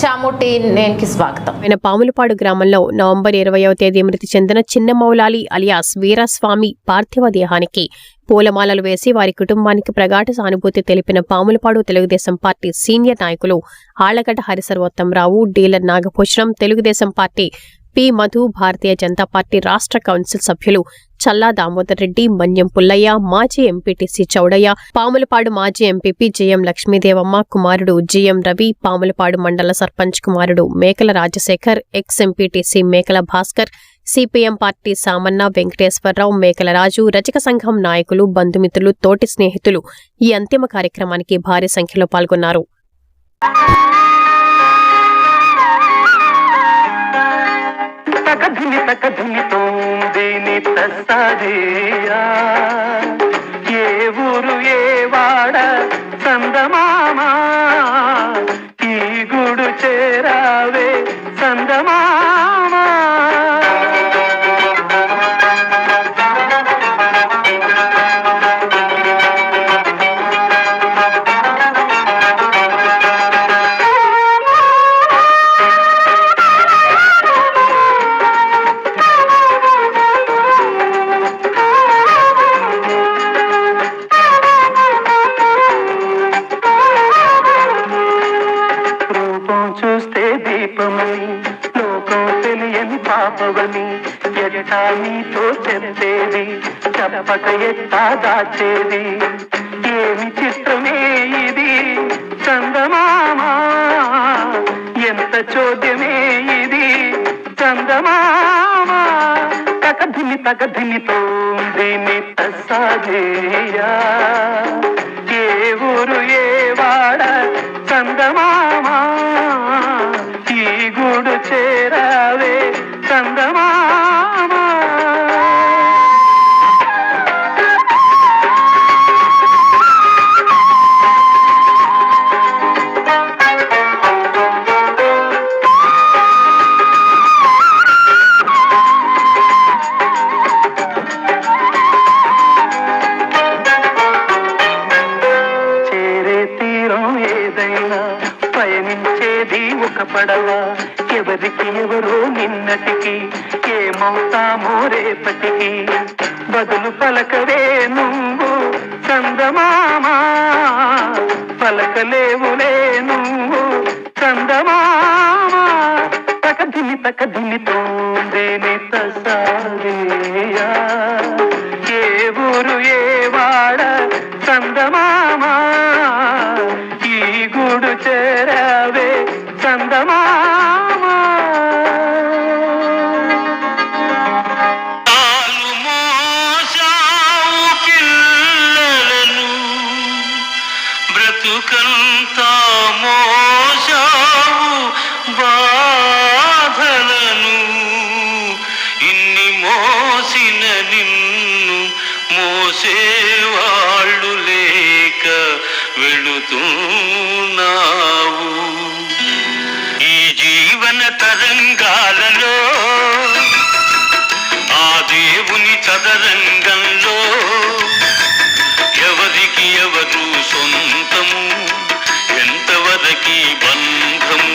చాముటి నేనికి స్వాగతం. ఆయన పాములపాడు గ్రామంలో నవంబర్ ఇరవయవ తేదీ మృతి చెందిన చిన్న మౌలాలి అలియాస్ వీరస్వామి పార్థివ దేహానికి పూలమాలలు వేసి వారి కుటుంబానికి ప్రగాఢ సానుభూతి తెలిపిన పాములపాడు తెలుగుదేశం పార్టీ సీనియర్ నాయకులు Allagadda Harisarvothamrao dealer Nagabhushanam Telugudesam party P Madhu Bharatiya Janata party రాష్ట్ర కౌన్సిల్ సభ్యులు చల్లా దామోదర్ రెడ్డి మన్యం పుల్లయ్య మాజీ ఎంపీటీసీ చౌడయ్య పాములపాడు మాజీ ఎంపీపీ జయం లక్ష్మీదేవమ్మ కుమారుడు జిఎం రవి పాములపాడు మండల సర్పంచ్ కుమారుడు మేకల Rajasekhar ex MPTC Mekala Bhaskar CPM party Samanna Venkateswararao Mekala Raju రచక సంఘం నాయకులు బంధుమిత్రులు తోటి స్నేహితులు ఈ అంతిమ కార్యక్రమానికి భారీ సంఖ్యలో పాల్గొన్నారు. తకధిమి తకధిమితోంది மனசதே చెప్పక ఎట్టా దాచేది ఏమి చిత్రమే ఇది? చందమామా ఎంత చోద్యమే ఇది? చందమామా తకధిమి తకధిమితో దీని తసాదేయా ఏ రేపటికి బదులు పలకవే నువ్వు చందమామా. పలకలేవులే నువ్వు చందమామా. తకధిమి తకధిమితో జీవన తరంగాలలో ఆ దేవుని చదరంగంలో ఎవరికి ఎవరు సొంతము ఎంతవరకి బంధము?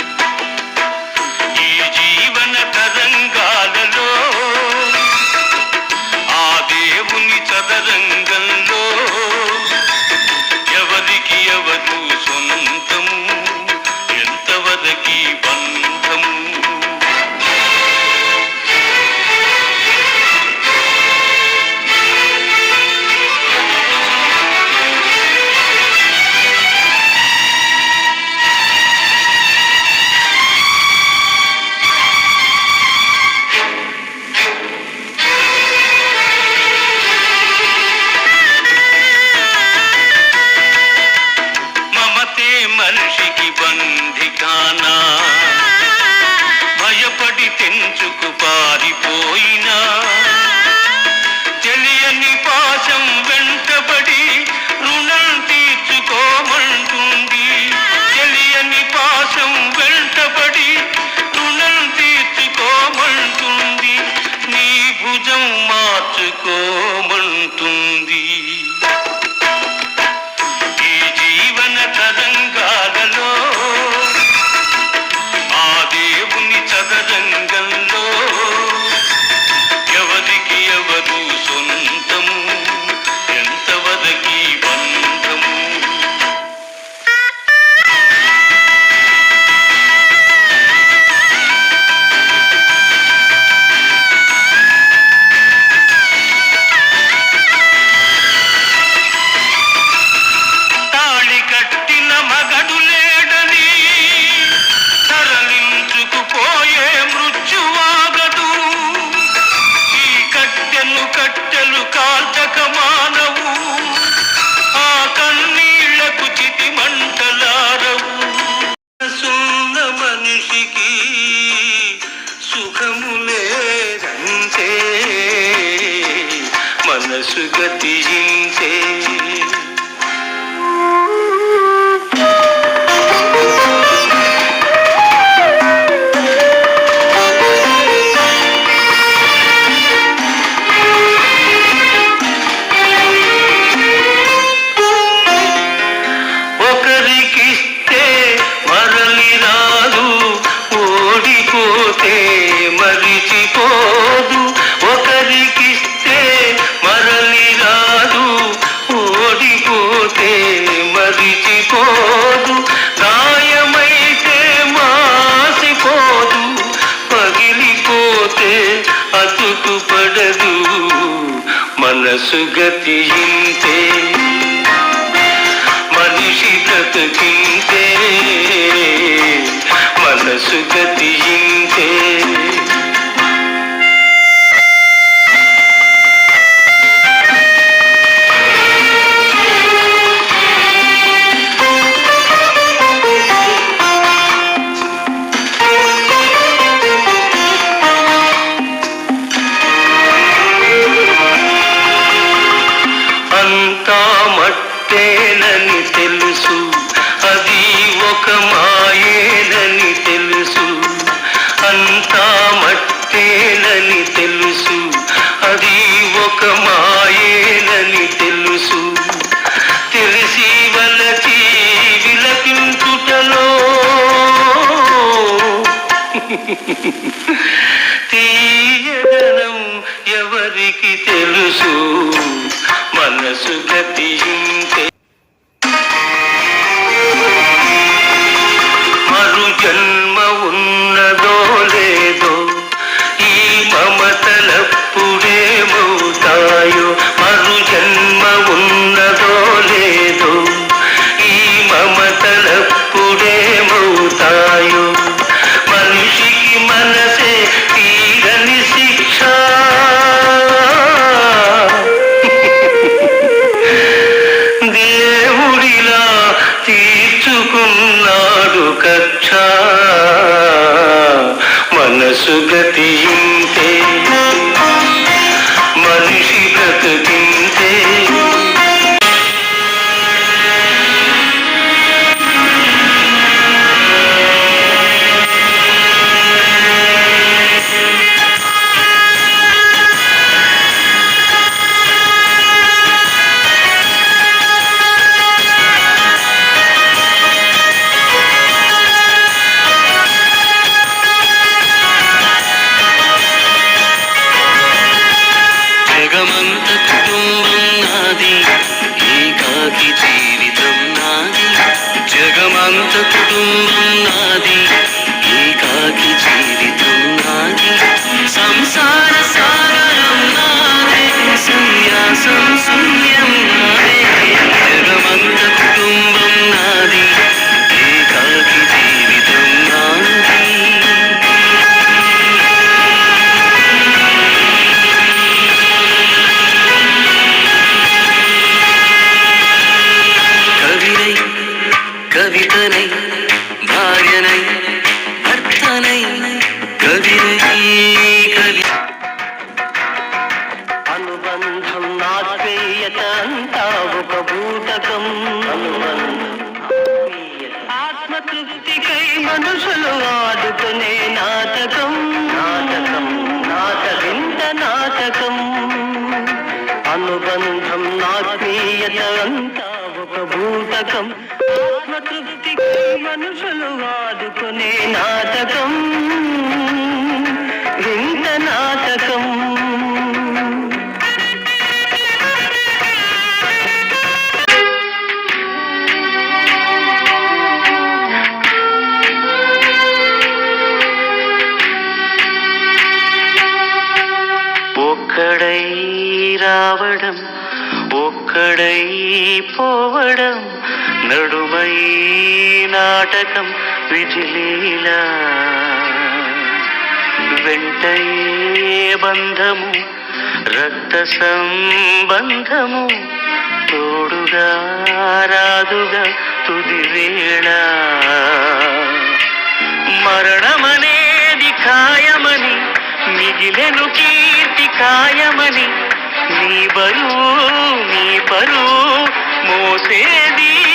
சுகதியின் தே மனுஷி தத்துக்கி లోకమాయేనని తెలుసు. తెలిసి వలచి విలపించుటలో. తీయడం ఎవరికి తెలుసు? మనసు గతింతే మరు జన్మ కక్ష మనసు గతియు నాటకం ఆత్మతృప్తికి మనుషులు వాడుకునే నాటకం. వింత నాటకం. రావడం బొక్కడై పోవడం నడుమై నాటకం విజిలీలా. వెంటయే బంధము రక్త సంబంధము తోడుగా రాదుగా తుది వేళ మరణమనేది ఖాయమని మిగిలెను కీర్తి ఖాయమని నీ బరువు నీ పరువు మోసేది.